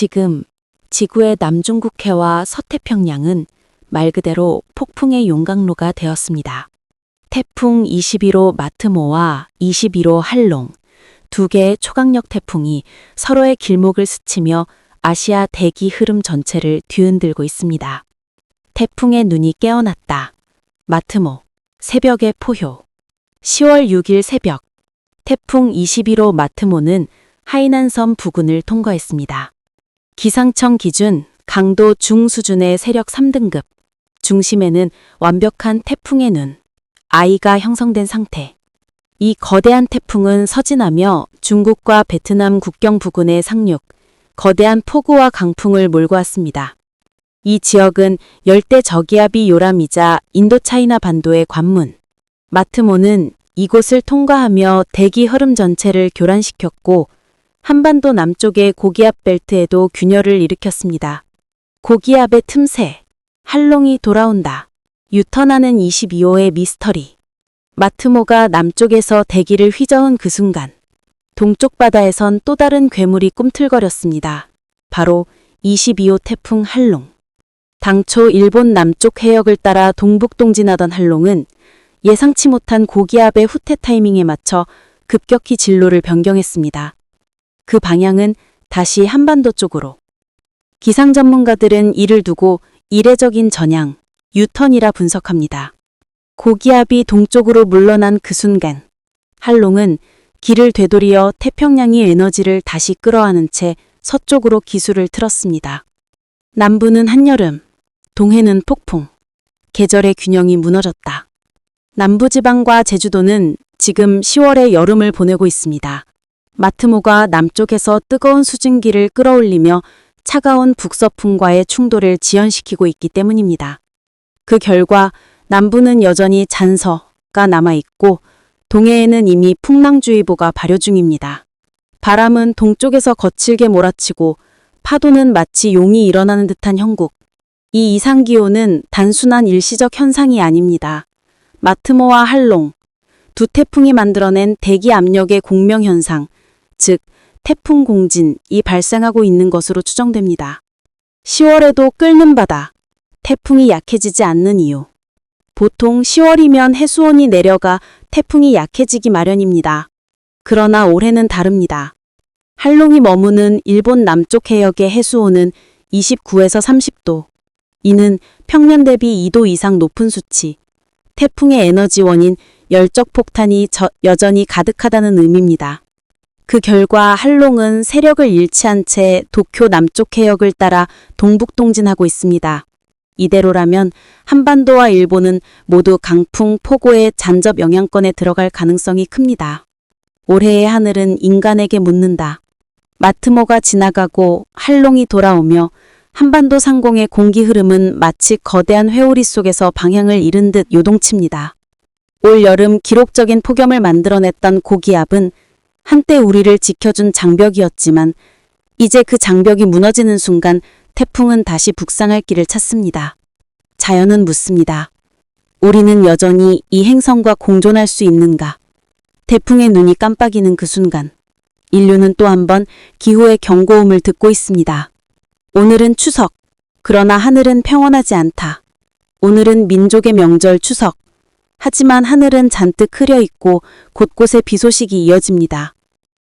지금 지구의 남중국해와 서태평양은 말 그대로 폭풍의 용광로가 되었습니다. 태풍 21호 마트모와 22호 한롱, 두 개의 초강력 태풍이 서로의 길목을 스치며 아시아 대기 흐름 전체를 뒤흔들고 있습니다. 태풍의 눈이 깨어났다. 마트모, 새벽의 포효. 10월 6일 새벽, 태풍 21호 마트모는 하이난섬 부근을 통과했습니다. 기상청 기준 강도 중 수준의 세력 3등급, 중심에는 완벽한 태풍의 눈, 아이가 형성된 상태. 이 거대한 태풍은 서진하며 중국과 베트남 국경 부근의 상륙, 거대한 폭우와 강풍을 몰고 왔습니다. 이 지역은 열대 저기압이 요람이자 인도차이나 반도의 관문. 마트모는 이곳을 통과하며 대기 흐름 전체를 교란시켰고 한반도 남쪽의 고기압 벨트에도 균열을 일으켰습니다. 고기압의 틈새, 한롱이 돌아온다. 유턴하는 22호의 미스터리. 마트모가 남쪽에서 대기를 휘저은 그 순간, 동쪽 바다에선 또 다른 괴물이 꿈틀거렸습니다. 바로 22호 태풍 한롱. 당초 일본 남쪽 해역을 따라 동북동진하던 한롱은 예상치 못한 고기압의 후퇴 타이밍에 맞춰 급격히 진로를 변경했습니다. 그 방향은 다시 한반도 쪽으로. 기상 전문가들은 이를 두고 이례적인 전향, 유턴이라 분석합니다. 고기압이 동쪽으로 물러난 그 순간, 한롱은 길을 되돌이어 태평양이 에너지를 다시 끌어안은 채 서쪽으로 기수를 틀었습니다. 남부는 한여름, 동해는 폭풍, 계절의 균형이 무너졌다. 남부지방과 제주도는 지금 10월의 여름을 보내고 있습니다. 마트모가 남쪽에서 뜨거운 수증기를 끌어올리며 차가운 북서풍과의 충돌을 지연시키고 있기 때문입니다. 그 결과 남부는 여전히 잔서가 남아있고 동해에는 이미 풍랑주의보가 발효 중입니다. 바람은 동쪽에서 거칠게 몰아치고 파도는 마치 용이 일어나는 듯한 형국. 이 이상기온은 단순한 일시적 현상이 아닙니다. 마트모와 한롱, 두 태풍이 만들어낸 대기 압력의 공명현상, 즉 태풍 공진이 발생하고 있는 것으로 추정됩니다. 10월에도 끓는 바다, 태풍이 약해지지 않는 이유. 보통 10월이면 해수온이 내려가 태풍이 약해지기 마련입니다. 그러나 올해는 다릅니다. 한롱이 머무는 일본 남쪽 해역의 해수온은 29에서 30도. 이는 평년 대비 2도 이상 높은 수치. 태풍의 에너지원인 열적 폭탄이 저- 여전히 가득하다는 의미입니다. 그 결과 한롱은 세력을 잃지 채 도쿄 남쪽 해역을 따라 동북동진하고 있습니다. 이대로라면 한반도와 일본은 모두 강풍, 폭우의 잔접 영향권에 들어갈 가능성이 큽니다. 올해의 하늘은 인간에게 묻는다. 마트모가 지나가고 한롱이 돌아오며 한반도 상공의 공기 흐름은 마치 거대한 회오리 속에서 방향을 잃은 듯 요동칩니다. 올 여름 기록적인 폭염을 만들어냈던 고기압은 한때 우리를 지켜준 장벽이었지만 이제 그 장벽이 무너지는 순간 태풍은 다시 북상할 길을 찾습니다. 자연은 묻습니다. 우리는 여전히 이 행성과 공존할 수 있는가? 태풍의 눈이 깜빡이는 그 순간, 인류는 또 한 번 기후의 경고음을 듣고 있습니다. 오늘은 추석. 그러나 하늘은 평온하지 않다. 오늘은 민족의 명절 추석. 하지만 하늘은 잔뜩 흐려 있고 곳곳에 비 소식이 이어집니다.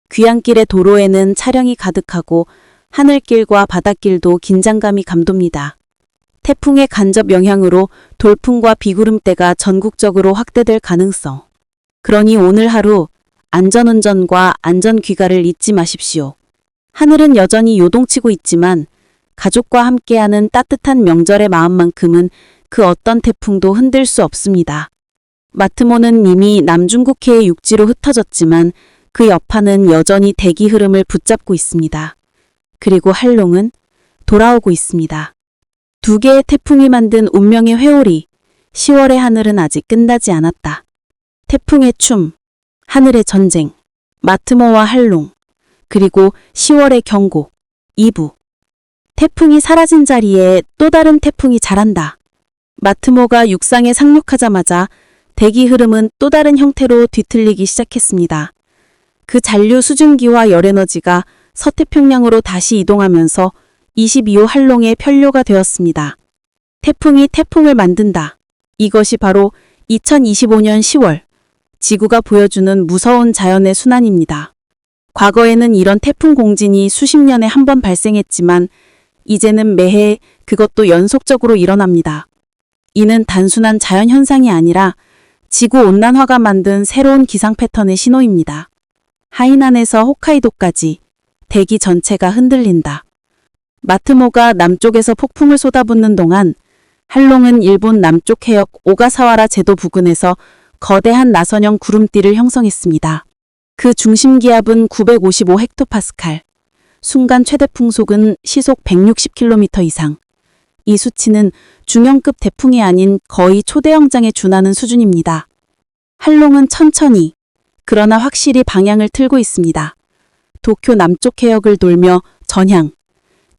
귀향길의 도로에는 차량이 가득하고 하늘길과 바닷길도 긴장감이 감돕니다. 태풍의 간접 영향으로 돌풍과 비구름대가 전국적으로 확대될 가능성. 그러니 오늘 하루 안전운전과 안전귀가를 잊지 마십시오. 하늘은 여전히 요동치고 있지만 가족과 함께하는 따뜻한 명절의 마음만큼은 그 어떤 태풍도 흔들 수 없습니다. 마트모는 이미 남중국해의 육지로 흩어졌지만 그 여파는 여전히 대기 흐름을 붙잡고 있습니다. 그리고 한롱은 돌아오고 있습니다. 두 개의 태풍이 만든 운명의 회오리. 10월의 하늘은 아직 끝나지 않았다. 태풍의 춤, 하늘의 전쟁, 마트모와 한롱, 그리고 10월의 경고, 2부. 태풍이 사라진 자리에 또 다른 태풍이 자란다. 마트모가 육상에 상륙하자마자 대기 흐름은 또 다른 형태로 뒤틀리기 시작했습니다. 그 잔류 수증기와 열에너지가 서태평양으로 다시 이동하면서 22호 한롱의 편료가 되었습니다. 태풍이 태풍을 만든다. 이것이 바로 2025년 10월 지구가 보여주는 무서운 자연의 순환입니다. 과거에는 이런 태풍 공진이 수십 년에 한 번 발생했지만 이제는 매해 그것도 연속적으로 일어납니다. 이는 단순한 자연 현상이 아니라 지구 온난화가 만든 새로운 기상 패턴의 신호입니다. 하이난에서 홋카이도까지 대기 전체가 흔들린다. 마트모가 남쪽에서 폭풍을 쏟아붓는 동안 한롱은 일본 남쪽 해역 오가사와라 제도 부근에서 거대한 나선형 구름띠를 형성했습니다. 그 중심 기압은 955 헥토파스칼, 순간 최대 풍속은 시속 160km 이상. 이 수치는 중형급 태풍이 아닌 거의 초대형장에 준하는 수준입니다. 한롱은 천천히, 그러나 확실히 방향을 틀고 있습니다. 도쿄 남쪽 해역을 돌며 전향,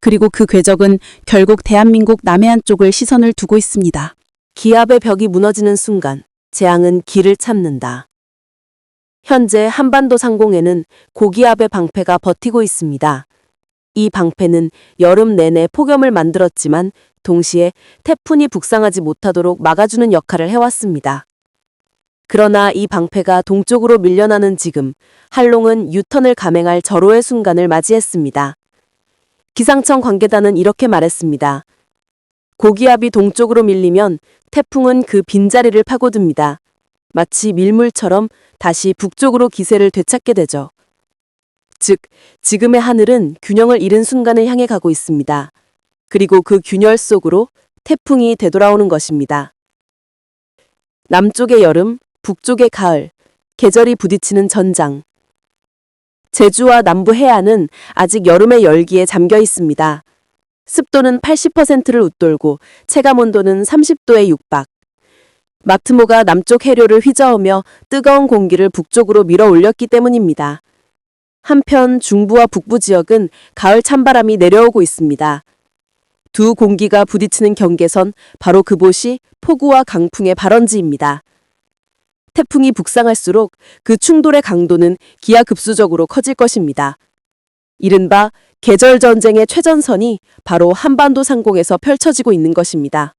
그리고 그 궤적은 결국 대한민국 남해안 쪽을 시선을 두고 있습니다. 기압의 벽이 무너지는 순간 재앙은 길을 참는다. 현재 한반도 상공에는 고기압의 방패가 버티고 있습니다. 이 방패는 여름 내내 폭염을 만들었지만 동시에 태풍이 북상하지 못하도록 막아주는 역할을 해왔습니다. 그러나 이 방패가 동쪽으로 밀려나는 지금 한롱은 유턴을 감행할 절호의 순간을 맞이했습니다. 기상청 관계단은 이렇게 말했습니다. 고기압이 동쪽으로 밀리면 태풍은 그 빈자리를 파고듭니다. 마치 밀물처럼 다시 북쪽으로 기세를 되찾게 되죠. 즉, 지금의 하늘은 균형을 잃은 순간을 향해 가고 있습니다. 그리고 그 균열 속으로 태풍이 되돌아오는 것입니다. 남쪽의 여름, 북쪽의 가을, 계절이 부딪히는 전장. 제주와 남부 해안은 아직 여름의 열기에 잠겨 있습니다. 습도는 80%를 웃돌고 체감 온도는 30도에 육박. 마트모가 남쪽 해류를 휘저으며 뜨거운 공기를 북쪽으로 밀어 올렸기 때문입니다. 한편 중부와 북부 지역은 가을 찬바람이 내려오고 있습니다. 두 공기가 부딪히는 경계선 바로 그곳이 폭우와 강풍의 발원지입니다. 태풍이 북상할수록 그 충돌의 강도는 기하급수적으로 커질 것입니다. 이른바 계절 전쟁의 최전선이 바로 한반도 상공에서 펼쳐지고 있는 것입니다.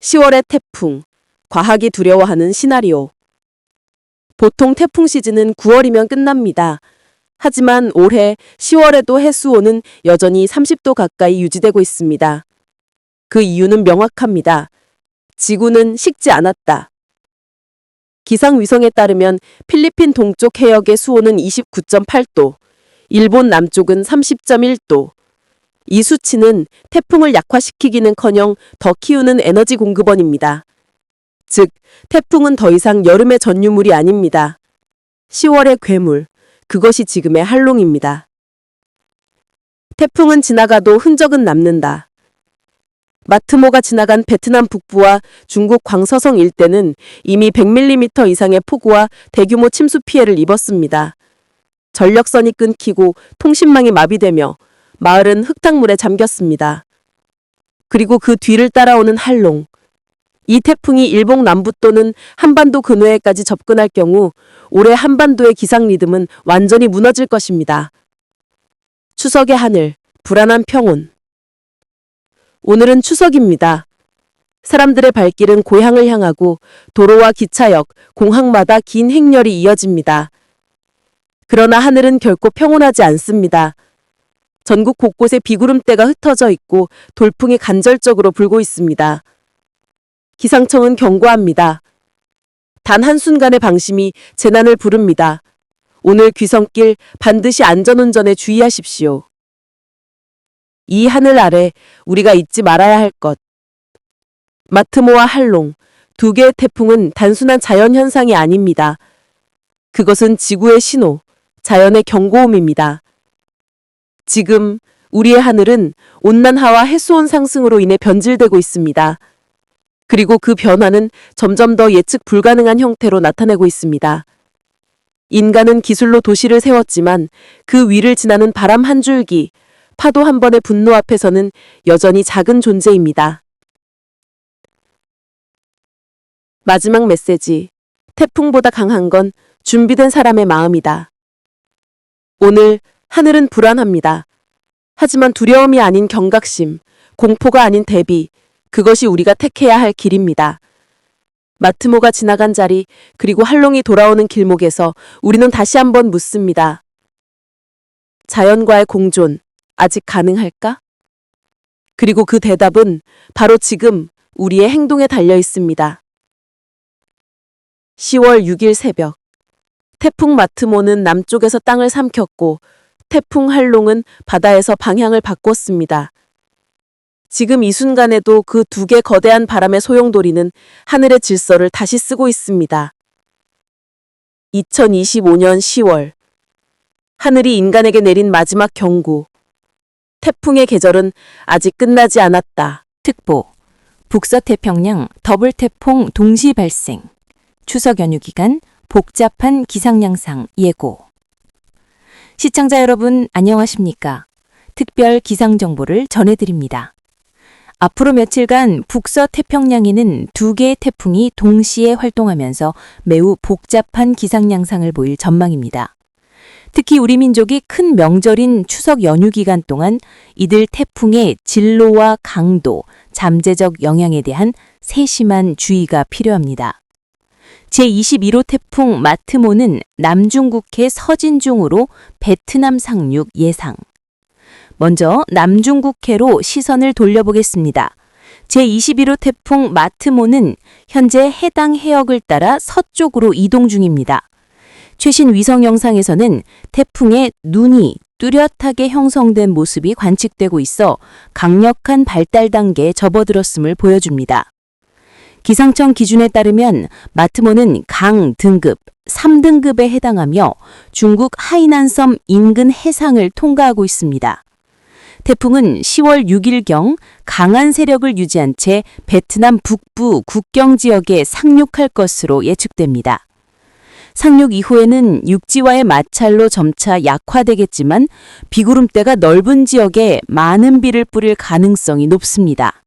10월의 태풍, 과학이 두려워하는 시나리오. 보통 태풍 시즌은 9월이면 끝납니다. 하지만 올해 10월에도 해수온은 여전히 30도 가까이 유지되고 있습니다. 그 이유는 명확합니다. 지구는 식지 않았다. 기상위성에 따르면 필리핀 동쪽 해역의 수온은 29.8도, 일본 남쪽은 30.1도. 이 수치는 태풍을 약화시키기는커녕 더 키우는 에너지 공급원입니다. 즉, 태풍은 더 이상 여름의 전유물이 아닙니다. 10월의 괴물, 그것이 지금의 한롱입니다. 태풍은 지나가도 흔적은 남는다. 마트모가 지나간 베트남 북부와 중국 광서성 일대는 이미 100mm 이상의 폭우와 대규모 침수 피해를 입었습니다. 전력선이 끊기고 통신망이 마비되며 마을은 흙탕물에 잠겼습니다. 그리고 그 뒤를 따라오는 한롱. 이 태풍이 일본 남부 또는 한반도 근해에까지 접근할 경우 올해 한반도의 기상 리듬은 완전히 무너질 것입니다. 추석의 하늘, 불안한 평온. 오늘은 추석입니다. 사람들의 발길은 고향을 향하고 도로와 기차역, 공항마다 긴 행렬이 이어집니다. 그러나 하늘은 결코 평온하지 않습니다. 전국 곳곳에 비구름대가 흩어져 있고 돌풍이 간절적으로 불고 있습니다. 기상청은 경고합니다. 단 한순간의 방심이 재난을 부릅니다. 오늘 귀성길 반드시 안전운전에 주의하십시오. 이 하늘 아래 우리가 잊지 말아야 할 것. 마트모와 한롱, 두 개의 태풍은 단순한 자연현상이 아닙니다. 그것은 지구의 신호, 자연의 경고음입니다. 지금 우리의 하늘은 온난화와 해수온 상승으로 인해 변질되고 있습니다. 그리고 그 변화는 점점 더 예측 불가능한 형태로 나타내고 있습니다. 인간은 기술로 도시를 세웠지만 그 위를 지나는 바람 한 줄기, 파도 한 번의 분노 앞에서는 여전히 작은 존재입니다. 마지막 메시지. 태풍보다 강한 건 준비된 사람의 마음이다. 오늘 하늘은 불안합니다. 하지만 두려움이 아닌 경각심, 공포가 아닌 대비, 그것이 우리가 택해야 할 길입니다. 마트모가 지나간 자리, 그리고 할롱이 돌아오는 길목에서 우리는 다시 한번 묻습니다. 자연과의 공존, 아직 가능할까? 그리고 그 대답은 바로 지금 우리의 행동에 달려 있습니다. 10월 6일 새벽. 태풍 마트모는 남쪽에서 땅을 삼켰고 태풍 할롱은 바다에서 방향을 바꿨습니다. 지금 이 순간에도 그 두 개 거대한 바람의 소용돌이는 하늘의 질서를 다시 쓰고 있습니다. 2025년 10월. 하늘이 인간에게 내린 마지막 경고. 태풍의 계절은 아직 끝나지 않았다. 특보 북서태평양 더블 태풍 동시 발생 추석 연휴 기간 복잡한 기상 양상 예고 시청자 여러분 안녕하십니까? 특별 기상 정보를 전해드립니다. 앞으로 며칠간 북서 태평양에는 두 개의 태풍이 동시에 활동하면서 매우 복잡한 기상 양상을 보일 전망입니다. 특히 우리 민족이 큰 명절인 추석 연휴 기간 동안 이들 태풍의 진로와 강도, 잠재적 영향에 대한 세심한 주의가 필요합니다. 제21호 태풍 마트모는 남중국해 서진중으로 베트남 상륙 예상. 먼저 남중국해로 시선을 돌려보겠습니다. 제21호 태풍 마트모는 현재 해당 해역을 따라 서쪽으로 이동 중입니다. 최신 위성 영상에서는 태풍의 눈이 뚜렷하게 형성된 모습이 관측되고 있어 강력한 발달 단계에 접어들었음을 보여줍니다. 기상청 기준에 따르면 마트모는 강 등급 3등급에 해당하며 중국 하이난섬 인근 해상을 통과하고 있습니다. 태풍은 10월 6일경 강한 세력을 유지한 채 베트남 북부 국경 지역에 상륙할 것으로 예측됩니다. 상륙 이후에는 육지와의 마찰로 점차 약화되겠지만 비구름대가 넓은 지역에 많은 비를 뿌릴 가능성이 높습니다.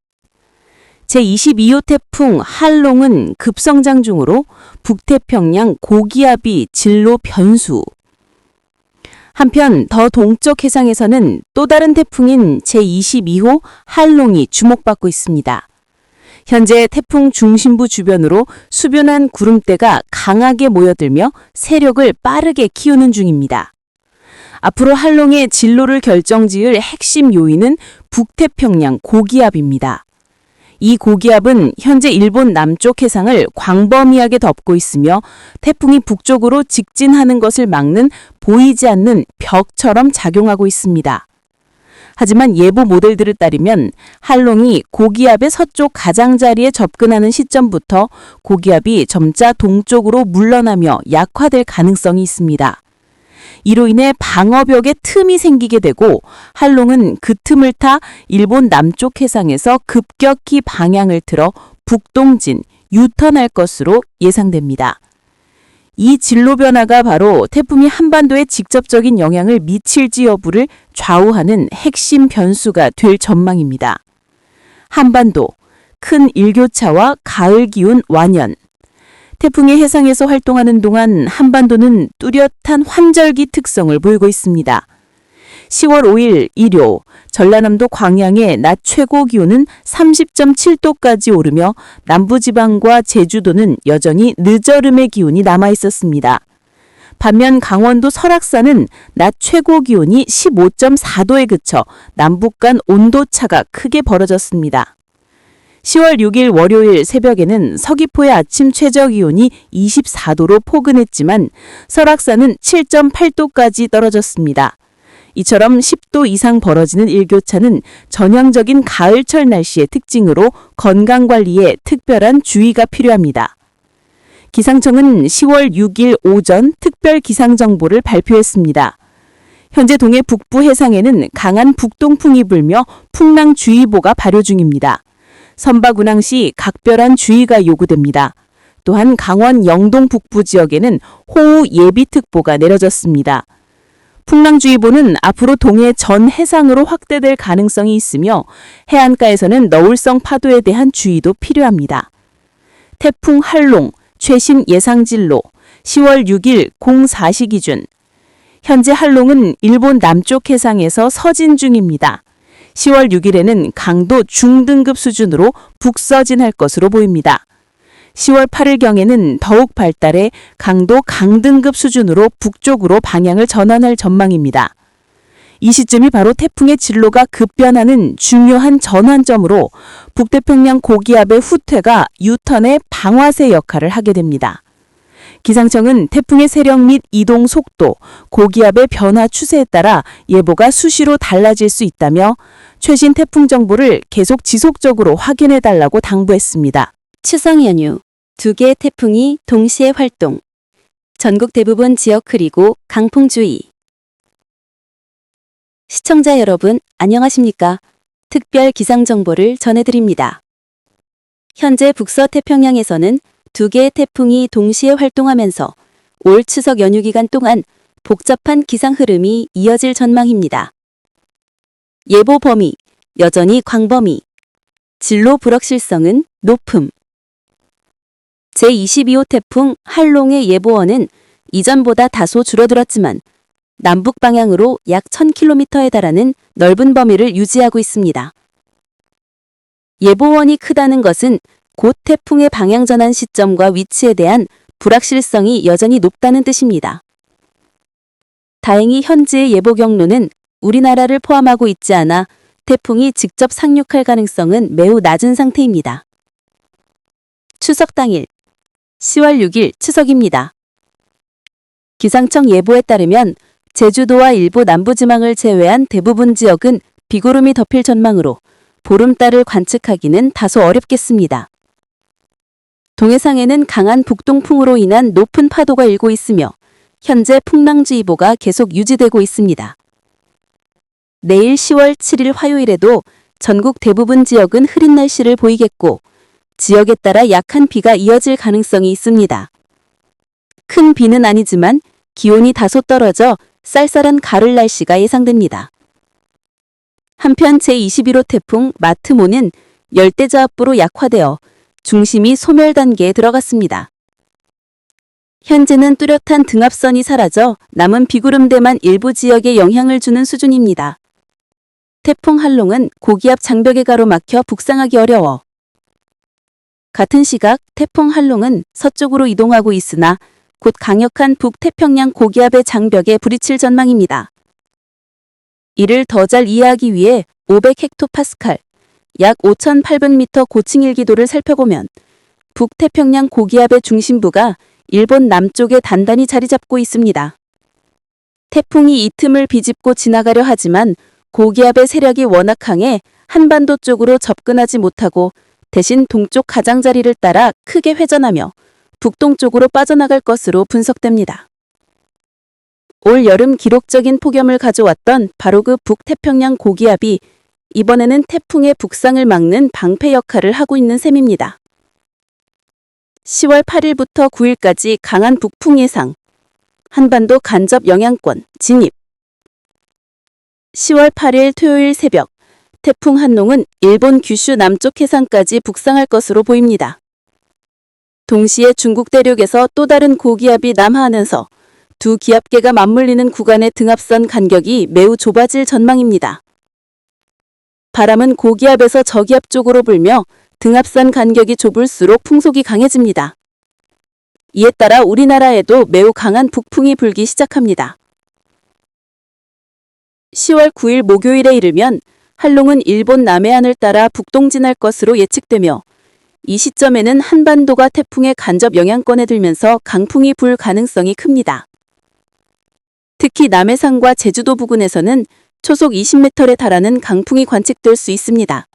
제22호 태풍 할롱은 급성장 중으로 북태평양 고기압이 진로 변수. 한편 더 동쪽 해상에서는 또 다른 태풍인 제22호 할롱이 주목받고 있습니다. 현재 태풍 중심부 주변으로 수변한 구름대가 강하게 모여들며 세력을 빠르게 키우는 중입니다. 앞으로 할롱의 진로를 결정지을 핵심 요인은 북태평양 고기압입니다. 이 고기압은 현재 일본 남쪽 해상을 광범위하게 덮고 있으며 태풍이 북쪽으로 직진하는 것을 막는 보이지 않는 벽처럼 작용하고 있습니다. 하지만 예보 모델들을 따르면 할롱이 고기압의 서쪽 가장자리에 접근하는 시점부터 고기압이 점차 동쪽으로 물러나며 약화될 가능성이 있습니다. 이로 인해 방어벽에 틈이 생기게 되고 할롱은 그 틈을 타 일본 남쪽 해상에서 급격히 방향을 틀어 북동진, 유턴할 것으로 예상됩니다. 이 진로 변화가 바로 태풍이 한반도에 직접적인 영향을 미칠지 여부를 좌우하는 핵심 변수가 될 전망입니다. 한반도, 큰 일교차와 가을 기운 완연. 태풍이 해상에서 활동하는 동안 한반도는 뚜렷한 환절기 특성을 보이고 있습니다. 10월 5일 일요 전라남도 광양의 낮 최고 기온은 30.7도까지 오르며 남부지방과 제주도는 여전히 늦어름의 기온이 남아 있었습니다. 반면 강원도 설악산은 낮 최고 기온이 15.4도에 그쳐 남북 간 온도차가 크게 벌어졌습니다. 10월 6일 월요일 새벽에는 서귀포의 아침 최저 기온이 24도로 포근했지만 설악산은 7.8도까지 떨어졌습니다. 이처럼 10도 이상 벌어지는 일교차는 전형적인 가을철 날씨의 특징으로 건강관리에 특별한 주의가 필요합니다. 기상청은 10월 6일 오전 특별 기상정보를 발표했습니다. 현재 동해 북부 해상에는 강한 북동풍이 불며 풍랑주의보가 발효 중입니다. 선박 운항 시 각별한 주의가 요구됩니다. 또한 강원 영동 북부 지역에는 호우 예비특보가 내려졌습니다. 풍랑주의보는 앞으로 동해 전 해상으로 확대될 가능성이 있으며 해안가에서는 너울성 파도에 대한 주의도 필요합니다. 태풍 할롱 최신 예상진로 10월 6일 04시 기준 현재 한롱은 일본 남쪽 해상에서 서진 중입니다. 10월 6일에는 강도 중등급 수준으로 북서진할 것으로 보입니다. 10월 8일경에는 더욱 발달해 강도 강등급 수준으로 북쪽으로 방향을 전환할 전망입니다. 이 시점이 바로 태풍의 진로가 급변하는 중요한 전환점으로 북태평양 고기압의 후퇴가 유턴의 방화세 역할을 하게 됩니다. 기상청은 태풍의 세력 및 이동 속도, 고기압의 변화 추세에 따라 예보가 수시로 달라질 수 있다며 최신 태풍 정보를 계속 지속적으로 확인해 달라고 당부했습니다. 추석 연휴 두 개의 태풍이 동시에 활동. 전국 대부분 지역 그리고 강풍 주의. 시청자 여러분, 안녕하십니까? 특별 기상 정보를 전해드립니다. 현재 북서 태평양에서는 두 개의 태풍이 동시에 활동하면서 올 추석 연휴 기간 동안 복잡한 기상 흐름이 이어질 전망입니다. 예보 범위, 여전히 광범위. 진로 불확실성은 높음. 제22호 태풍 한롱의 예보원은 이전보다 다소 줄어들었지만 남북 방향으로 약 1000km에 달하는 넓은 범위를 유지하고 있습니다. 예보원이 크다는 것은 곧 태풍의 방향 전환 시점과 위치에 대한 불확실성이 여전히 높다는 뜻입니다. 다행히 현재의 예보 경로는 우리나라를 포함하고 있지 않아 태풍이 직접 상륙할 가능성은 매우 낮은 상태입니다. 추석 당일 10월 6일 추석입니다. 기상청 예보에 따르면 제주도와 일부 남부지방을 제외한 대부분 지역은 비구름이 덮일 전망으로 보름달을 관측하기는 다소 어렵겠습니다. 동해상에는 강한 북동풍으로 인한 높은 파도가 일고 있으며 현재 풍랑주의보가 계속 유지되고 있습니다. 내일 10월 7일 화요일에도 전국 대부분 지역은 흐린 날씨를 보이겠고 지역에 따라 약한 비가 이어질 가능성이 있습니다. 큰 비는 아니지만 기온이 다소 떨어져 쌀쌀한 가을 날씨가 예상됩니다. 한편 제21호 태풍 마트모는 열대저압부로 약화되어 중심이 소멸 단계에 들어갔습니다. 현재는 뚜렷한 등압선이 사라져 남은 비구름대만 일부 지역에 영향을 주는 수준입니다. 태풍 한롱은 고기압 장벽에 가로막혀 북상하기 어려워 같은 시각 태풍 한롱은 서쪽으로 이동하고 있으나 곧 강력한 북태평양 고기압의 장벽에 부딪힐 전망입니다. 이를 더 잘 이해하기 위해 500헥토파스칼, 약 5,800m 고층 일기도를 살펴보면 북태평양 고기압의 중심부가 일본 남쪽에 단단히 자리 잡고 있습니다. 태풍이 이 틈을 비집고 지나가려 하지만 고기압의 세력이 워낙 강해 한반도 쪽으로 접근하지 못하고 대신 동쪽 가장자리를 따라 크게 회전하며 북동쪽으로 빠져나갈 것으로 분석됩니다. 올 여름 기록적인 폭염을 가져왔던 바로 그 북태평양 고기압이 이번에는 태풍의 북상을 막는 방패 역할을 하고 있는 셈입니다. 10월 8일부터 9일까지 강한 북풍 예상, 한반도 간접 영향권 진입. 10월 8일 토요일 새벽, 태풍 한농은 일본 규슈 남쪽 해상까지 북상할 것으로 보입니다. 동시에 중국 대륙에서 또 다른 고기압이 남하하면서 두 기압계가 맞물리는 구간의 등압선 간격이 매우 좁아질 전망입니다. 바람은 고기압에서 저기압 쪽으로 불며 등압선 간격이 좁을수록 풍속이 강해집니다. 이에 따라 우리나라에도 매우 강한 북풍이 불기 시작합니다. 10월 9일 목요일에 이르면 한롱은 일본 남해안을 따라 북동진할 것으로 예측되며 이 시점에는 한반도가 태풍의 간접 영향권에 들면서 강풍이 불 가능성이 큽니다. 특히 남해상과 제주도 부근에서는 초속 20m에 달하는 강풍이 관측될 수 있습니다.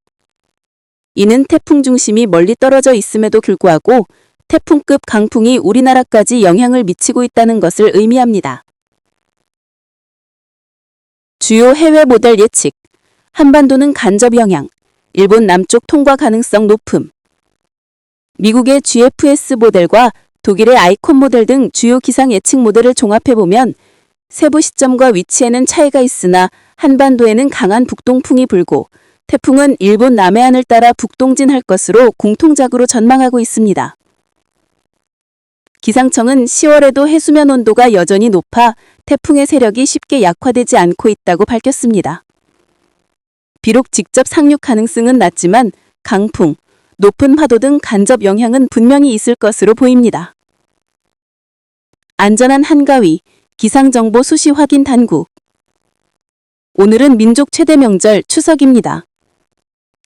이는 태풍 중심이 멀리 떨어져 있음에도 불구하고 태풍급 강풍이 우리나라까지 영향을 미치고 있다는 것을 의미합니다. 주요 해외 모델 예측. 한반도는 간접 영향. 일본 남쪽 통과 가능성 높음. 미국의 GFS 모델과 독일의 아이콘 모델 등 주요 기상 예측 모델을 종합해보면 세부 시점과 위치에는 차이가 있으나 한반도에는 강한 북동풍이 불고 태풍은 일본 남해안을 따라 북동진할 것으로 공통적으로 전망하고 있습니다. 기상청은 10월에도 해수면 온도가 여전히 높아 태풍의 세력이 쉽게 약화되지 않고 있다고 밝혔습니다. 비록 직접 상륙 가능성은 낮지만 강풍, 높은 파도 등 간접 영향은 분명히 있을 것으로 보입니다. 안전한 한가위, 기상정보 수시 확인 단국. 오늘은 민족 최대 명절 추석입니다.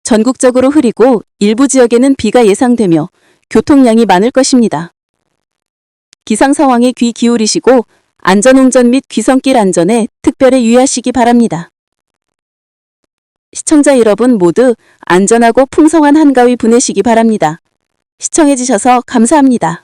전국적으로 흐리고 일부 지역에는 비가 예상되며 교통량이 많을 것입니다. 기상 상황에 귀 기울이시고 안전운전 및 귀성길 안전에 특별히 유의하시기 바랍니다. 시청자 여러분 모두 안전하고 풍성한 한가위 보내시기 바랍니다. 시청해주셔서 감사합니다.